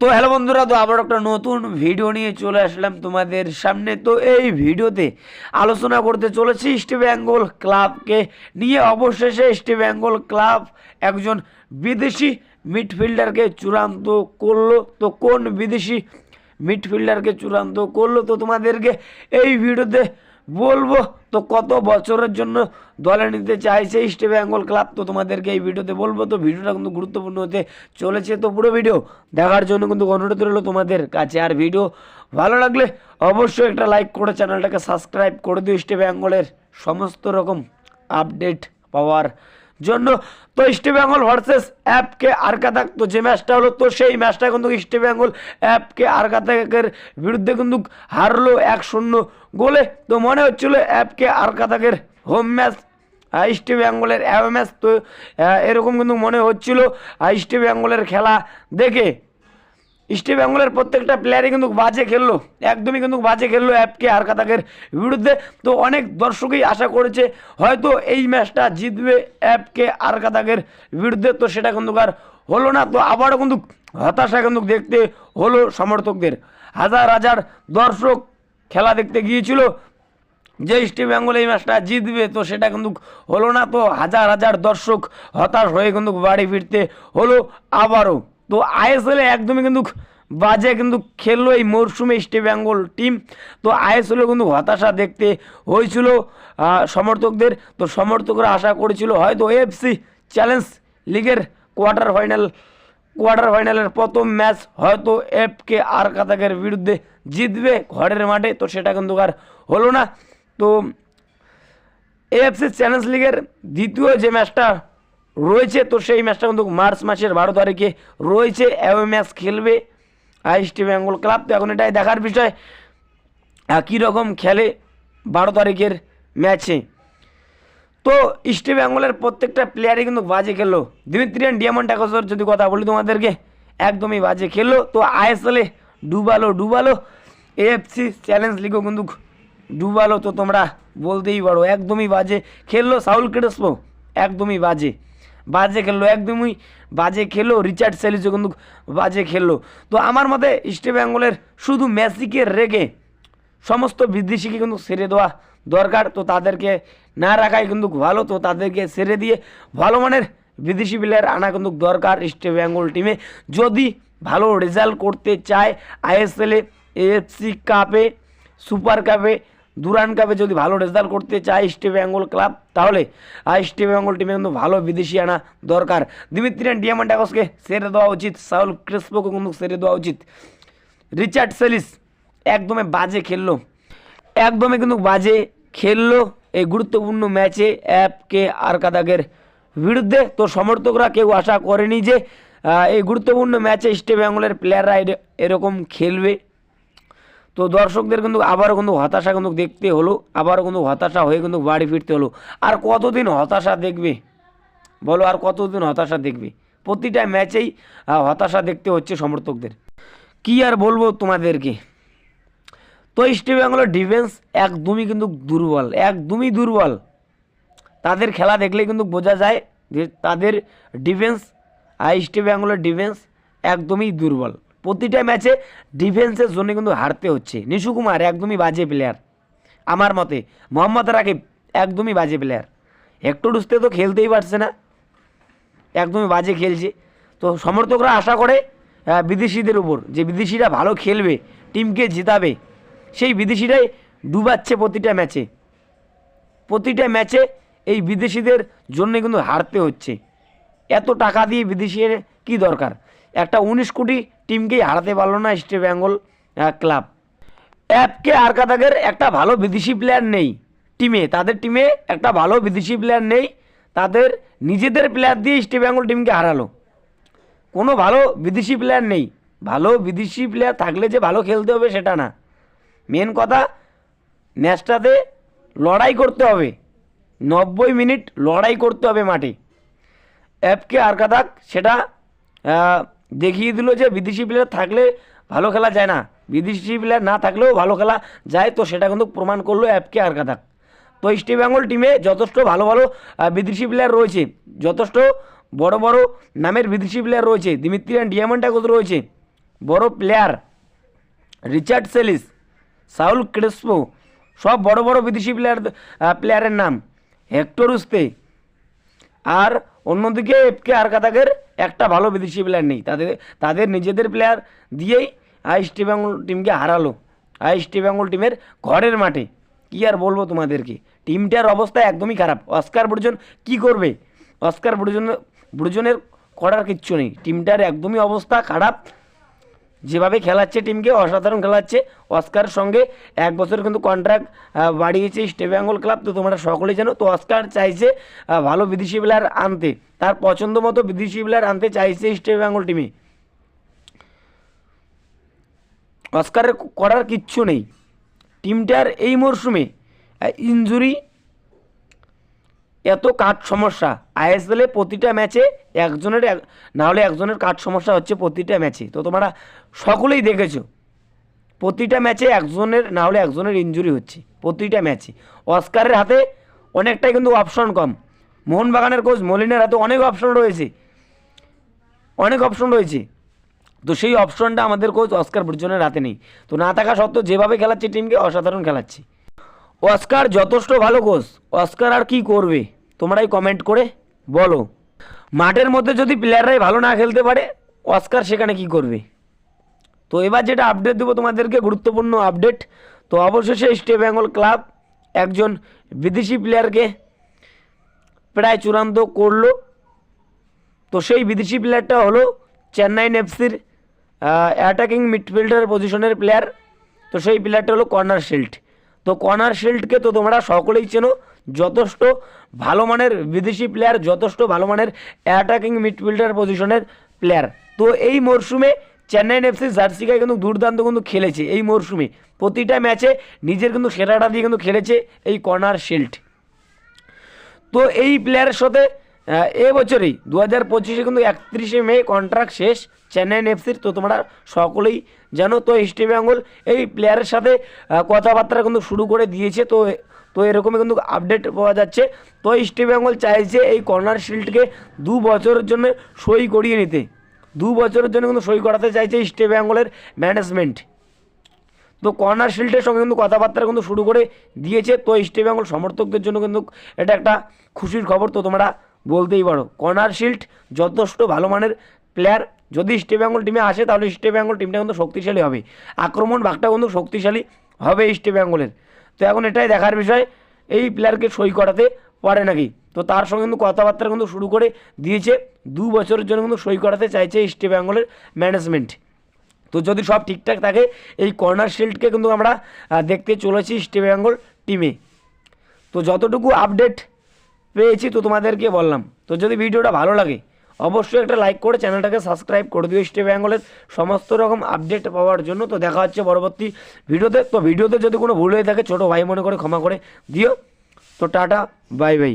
তো হ্যালো বন্ধুরা, তো আবার একটা নতুন ভিডিও নিয়ে চলে আসলাম তোমাদের সামনে। তো এই ভিডিওতে আলোচনা করতে চলেছি ইস্ট বেঙ্গল ক্লাবকে নিয়ে। অবশেষে ইস্ট বেঙ্গল ক্লাব একজন বিদেশি মিডফিল্ডারকে চূড়ান্ত করল। তো কোন বিদেশি মিডফিল্ডারকে চূড়ান্ত করল? তো তোমাদেরকে এই ভিডিওতে বলব, তো কত বছরের জন্য দলে নিতে চাইছে ইস্ট বেঙ্গল ক্লাব তো তোমাদেরকে এই ভিডিওতে বলব, তো ভিডিওটা কিন্তু গুরুত্বপূর্ণ হতে চলেছে, তো পুরো ভিডিও দেখার জন্য কিন্তু অনুরোধ রইল তোমাদের কাছে। আর ভিডিও ভালো লাগলে অবশ্যই একটা লাইক করে চ্যানেলটাকে সাবস্ক্রাইব করে দিও ইস্ট বেঙ্গলের সমস্ত রকম আপডেট পাওয়ার। জন্য তো ইস্ট বেঙ্গল ভার্সেস অ্যাপকে আরকা তো যে ম্যাচটা হলো, তো সেই ম্যাচটা কিন্তু ইস্ট বেঙ্গল অ্যাপকে আরকাতাকের বিরুদ্ধে কিন্তু হারলো এক শূন্য গোলে। তো মনে হচ্ছিল অ্যাপকে আরকাতাকের হোম ম্যাচ ইস্ট বেঙ্গলের অ্যাওয়ে ম্যাচ তো এরকম কিন্তু মনে হচ্ছিল ইস্ট বেঙ্গলের খেলা দেখে। ইস্ট বেঙ্গলের প্রত্যেকটা প্লেয়ারই কিন্তু বাজে খেললো। একদমই কিন্তু বাজে খেললো অ্যাপকে আর কাতাকের বিরুদ্ধে। তো অনেক দর্শকই আশা করেছে, হয়তো এই ম্যাচটা জিতবে অ্যাপকে আর কাতাকের বিরুদ্ধে। তো সেটা কিন্তু আর হলো না। তো আবারও কিন্তু হতাশা কিন্তু দেখতে হলো সমর্থকদের। হাজার হাজার দর্শক খেলা দেখতে গিয়েছিল যে ইস্ট বেঙ্গল এই ম্যাচটা জিতবে, তো সেটা কিন্তু হলো না। তো হাজার হাজার দর্শক হতাশ হয়ে কিন্তু বাড়ি ফিরতে হলো আবারও। তো আইএসএলে একদমই কিন্তু বাজে কিন্তু খেললো এই মরশুমে ইস্ট বেঙ্গল টিম তো আইএসএলে কিন্তু হতাশা দেখতে হয়েছিল সমর্থকদের। তো সমর্থকরা আশা করেছিল হয়তো এফসি চ্যালেঞ্জ লিগের কোয়ার্টার ফাইনাল কোয়ার্টার ফাইনালের প্রথম ম্যাচ হয়তো এফকে আর কাতাকের বিরুদ্ধে জিতবে ঘরের মাঠে। তো সেটা কিন্তু আর হলো না। তো এএফসি চ্যালেঞ্জ লিগের দ্বিতীয় যে ম্যাচটা রয়েছে তো সেই ম্যাচটা কিন্তু মার্চ মাসের বারো তারিখে রয়েছে অ্যাওয়ে ম্যাচ খেলবে আইএসটি বেঙ্গল ক্লাব তো এখন এটাই দেখার বিষয় আহ, কীরকম খেলে বারো তারিখের ম্যাচে। তো ইস্ট বেঙ্গলের প্রত্যেকটা প্লেয়ারই কিন্তু বাজে খেললো। দিমিত্রিয়ান ডিয়ামন্ড টাকসর যদি কথা বলি তোমাদেরকে একদমই বাজে খেললো। তো আইএসএলে ডুবালো ডুবালো। এএফসি চ্যালেঞ্জ লিগও কিন্তু ডুবালো তো তোমরা বলতেই পারো একদমই বাজে খেললো সাউল ক্রেসপো একদমই বাজে। বাজে খেললো, একদমই বাজে খেললো, রিচার্ড সেলিসও কিন্তু বাজে খেললো। তো আমার মতে ইস্ট বেঙ্গলের শুধু মেসিকে রেখে সমস্ত বিদেশিকে কিন্তু ছেড়ে দেওয়া দরকার। তো তাদেরকে না রাখাই কিন্তু ভালো, তো তাদেরকে ছেড়ে দিয়ে ভালো মানের বিদেশি প্লেয়ার আনা কিন্তু দরকার ইস্ট বেঙ্গল টিমে যদি ভালো রেজাল্ট করতে চায় আইএসএলে এএফসি কাপে সুপার কাপে দুরান কাপে যদি ভালো রেজাল্ট করতে চায় ইস্ট বেঙ্গল ক্লাব তাহলে ইস্ট বেঙ্গল টিমে কিন্তু ভালো বিদেশি আনা দরকার। দিমিত্রিয়ান ডিয়ামান্ডাকসকে সেরে দেওয়া উচিত সাউল ক্রিস্পোকে কিন্তু সেরে দেওয়া উচিত। রিচার্ড সেলিস একদমই বাজে খেললো। একদমই কিন্তু বাজে খেললো এই গুরুত্বপূর্ণ ম্যাচে অ্যাপকে আর কাদাকের বিরুদ্ধে। তো সমর্থকরা কেউ আশা করেনি যে এই গুরুত্বপূর্ণ ম্যাচে ইস্ট বেঙ্গলের প্লেয়াররা এর- এরকম খেলবে। তো দর্শকদের কিন্তু আবারও কিন্তু হতাশা কিন্তু দেখতে হলো, আবারও কিন্তু হতাশা হয়ে কিন্তু বাড়ি ফিরতে হলো। আর কতদিন হতাশা দেখবে? বলো, আর কতদিন হতাশা দেখবে? প্রতিটা ম্যাচেই হতাশা দেখতে হচ্ছে সমর্থকদের। কি আর বলব তোমাদেরকে? তো ইস্ট বেঙ্গলের ডিফেন্স একদমই কিন্তু দুর্বল, একদমই দুর্বল। তাদের খেলা দেখলে কিন্তু বোঝা যায় যে তাদের ডিফেন্স আর ইস্ট বেঙ্গলের ডিফেন্স একদমই দুর্বল। প্রতিটা ম্যাচে ডিফেন্সের জন্য কিন্তু হারতে হচ্ছে। নিশু কুমার একদমই বাজে প্লেয়ার আমার মতে মোহাম্মদ রাকিব একদমই বাজে প্লেয়ার একটু ডুসতে তো খেলতেই পারছে না। একদমই বাজে খেলছে। তো সমর্থকরা আশা করে বিদেশিদের উপর যে বিদেশিরা ভালো খেলবে টিমকে জেতাবে, সেই বিদেশিরাই ডুবাচ্ছে প্রতিটা ম্যাচে। প্রতিটা ম্যাচে এই বিদেশিদের জন্য কিন্তু হারতে হচ্ছে। এত টাকা দিয়ে বিদেশির কি দরকার? একটা উনিশ কোটি টিমকেই হারাতে পারল না ইস্ট বেঙ্গল ক্লাব অ্যাপকে আর কাতাকের একটা ভালো বিদেশি প্লেয়ার নেই টিমে। তাদের টিমে একটা ভালো বিদেশি প্লেয়ার নেই। তাদের নিজেদের প্লেয়ার দিয়ে ইস্ট বেঙ্গল টিমকে হারালো। কোনো ভালো বিদেশি প্লেয়ার নেই। ভালো বিদেশি প্লেয়ার থাকলে যে ভালো খেলতে হবে সেটা না। মেন কথা, ম্যাচটাতে লড়াই করতে হবে। নব্বই মিনিট লড়াই করতে হবে মাঠে। অ্যাপকে আর কাদাক সেটা দেখিয়ে দিল যে বিদেশি প্লেয়ার থাকলে ভালো খেলা যায় না। বিদেশি প্লেয়ার না থাকলেও ভালো খেলা যায়। তো সেটা কিন্তু প্রমাণ করল অ্যাপকে আর কাদাক তো ইস্ট বেঙ্গল টিমে যথেষ্ট ভালো ভালো বিদেশি প্লেয়ার রয়েছে। যথেষ্ট বড় বড় নামের বিদেশি প্লেয়ার রয়েছে। দিমিত্রিয়ান ডিয়ামন্ডাগত রয়েছে। বড় player Richard Celis, Saul Crespo, সব বড় বড় বিদেশি প্লেয়ার প্লেয়ারের নাম। হেক্টর উস্তে। আর অন্যদিকে এফকে আর কাতাকের একটা ভালো বিদেশি প্লেয়ার নেই। তাদের তাদের নিজেদের প্লেয়ার দিয়েই আই ইস্ট বেঙ্গল টিমকে হারালো। আই ইস্ট বেঙ্গল টিমের ঘরের মাঠে। কী আর বলব তোমাদেরকে? টিমটার অবস্থা একদমই খারাপ। অস্কার বুর্জন কি করবে? অস্কার বুর্জন, বুর্জনের করার কিচ্ছু নেই। টিমটার একদমই অবস্থা খারাপ। যেভাবে খেলাচ্ছে টিমকে অসাধারণ খেলাচ্ছে। অস্কার সঙ্গে এক বছর কিন্তু কন্ট্রাক্ট বাড়িয়েছে ইস্ট বেঙ্গল ক্লাব তো তোমরা সকলেই জানো, তো অস্কার চাইছে ভালো বিদেশি প্লেয়ার আনতে। তার পছন্দ মতো বিদেশি প্লেয়ার আনতে চাইছে ইস্ট বেঙ্গল টিমে অস্কারের করার কিচ্ছু নেই। টিমটার এই মরশুমে ইনজুরি এত কাঠ সমস্যা। আইএসএলে প্রতিটা ম্যাচে একজনের এক- না হলে একজনের কাঠ সমস্যা হচ্ছে প্রতিটা ম্যাচে। তো তোমরা সকলেই দেখেছ। প্রতিটা ম্যাচে একজনের না হলে একজনের ইনজুরি হচ্ছে। প্রতিটা ম্যাচে। অস্কারের হাতে অনেকটাই কিন্তু অপশন কম। মোহনবাগানের কোচ মলিনের হাতে অনেক অপশন রয়েছে। অনেক অপশন রয়েছে। তো সেই অপশনটা আমাদের কোচ অস্কার ব্রুজনের হাতে নেই। তো না থাকা সত্ত্বেও যেভাবে খেলাচ্ছে টিমকে অসাধারণ খেলাচ্ছে। অস্কার যথেষ্ট ভালো কোচ অস্কার আর কি করবে? তোমরাই কমেন্ট করে বলো। মাঠের মধ্যে যদি প্লেয়াররাই ভালো না খেলতে পারে অস্কার সেখানে কি করবে? তো এবার যেটা আপডেট দেবো তোমাদেরকে, গুরুত্বপূর্ণ আপডেট তো অবশেষে স্টেট বেঙ্গল ক্লাব একজন বিদেশি প্লেয়ারকে প্রায় চূড়ান্ত করল। তো সেই বিদেশি প্লেয়ারটা হলো চেন্নাইন এফসির অ্যাটাকিং মিডফিল্ডার পজিশনের প্লেয়ার তো সেই প্লেয়ারটা হলো কর্নার শিল্ড তো কর্নার শিল্ডকে তো তোমরা সকলেই চেনো যথেষ্ট ভালো মানের বিদেশি প্লেয়ার যথেষ্ট ভালো মানের অ্যাটাকিং মিডফিল্ডার পজিশনের প্লেয়ার তো এই মরশুমে চেন্নাই এফসি জার্সি গায়ে কিন্তু দুর্দান্ত কিন্তু খেলেছে, এই মরশুমে প্রতিটা ম্যাচে নিজের কিন্তু সেরাটা দিয়ে কিন্তু খেলেছে এই কর্নার শিল্ড তো এই প্লেয়ারের সাথে আহ, এ বছরেই দু হাজার পঁচিশে কিন্তু একত্রিশে মে কন্ট্রাক্ট শেষ চেন্নাইন এফসির তো তোমরা সকলেই জানো। তো ইস্ট বেঙ্গল এই প্লেয়ারের সাথে কথাবার্তা কিন্তু শুরু করে দিয়েছে। তো তো এরকমই কিন্তু আপডেট পাওয়া যাচ্ছে। তো ইস্ট বেঙ্গল চাইছে এই কর্নার শিল্ডকে দু বছরের জন্য সই করিয়ে নিতে। দু বছরের জন্য কিন্তু সই করাতে চাইছে ইস্ট বেঙ্গলের ম্যানেজমেন্ট তো কর্নার শিল্ডের সঙ্গে কিন্তু কথাবার্তা কিন্তু শুরু করে দিয়েছে। তো ইস্ট বেঙ্গল সমর্থকদের জন্য কিন্তু এটা একটা খুশির খবর। তো তোমরা বলতেই পারো। কর্নার শিল্ড যথেষ্ট ভালো মানের প্লেয়ার যদি ইস্ট বেঙ্গল টিমে আসে, তাহলে ইস্ট বেঙ্গল টিমটা কিন্তু শক্তিশালী হবে। আক্রমণ ভাগটা কিন্তু শক্তিশালী হবে ইস্ট বেঙ্গলের তো এখন এটাই দেখার বিষয়, এই প্লেয়ারকে সই করাতে পারে নাকি? তো তার সঙ্গে কিন্তু কথাবার্তা কিন্তু শুরু করে দিয়েছে। দু বছরের জন্য কিন্তু সই করাতে চাইছে ইস্ট বেঙ্গলের ম্যানেজমেন্ট তো যদি সব ঠিকঠাক থাকে, এই কর্নার শিল্ডকে কিন্তু আমরা দেখতে চলেছি ইস্ট বেঙ্গল টিমে তো যতটুকু আপডেট পেয়েছি তো তোমাদেরকে বললাম। তো যদি ভিডিওটা ভালো লাগে, অবশ্যই একটা লাইক করে চ্যানেলটাকে সাবস্ক্রাইব করে দিও স্টে বেঙ্গলের সমস্ত রকম আপডেট পাওয়ার জন্য। তো দেখা হচ্ছে পরবর্তী ভিডিওতে। তো ভিডিওতে যদি কোনো ভুল হয়ে থাকে, ছোটো ভাই মনে করে ক্ষমা করে দিও। তো টাটা বাই বাই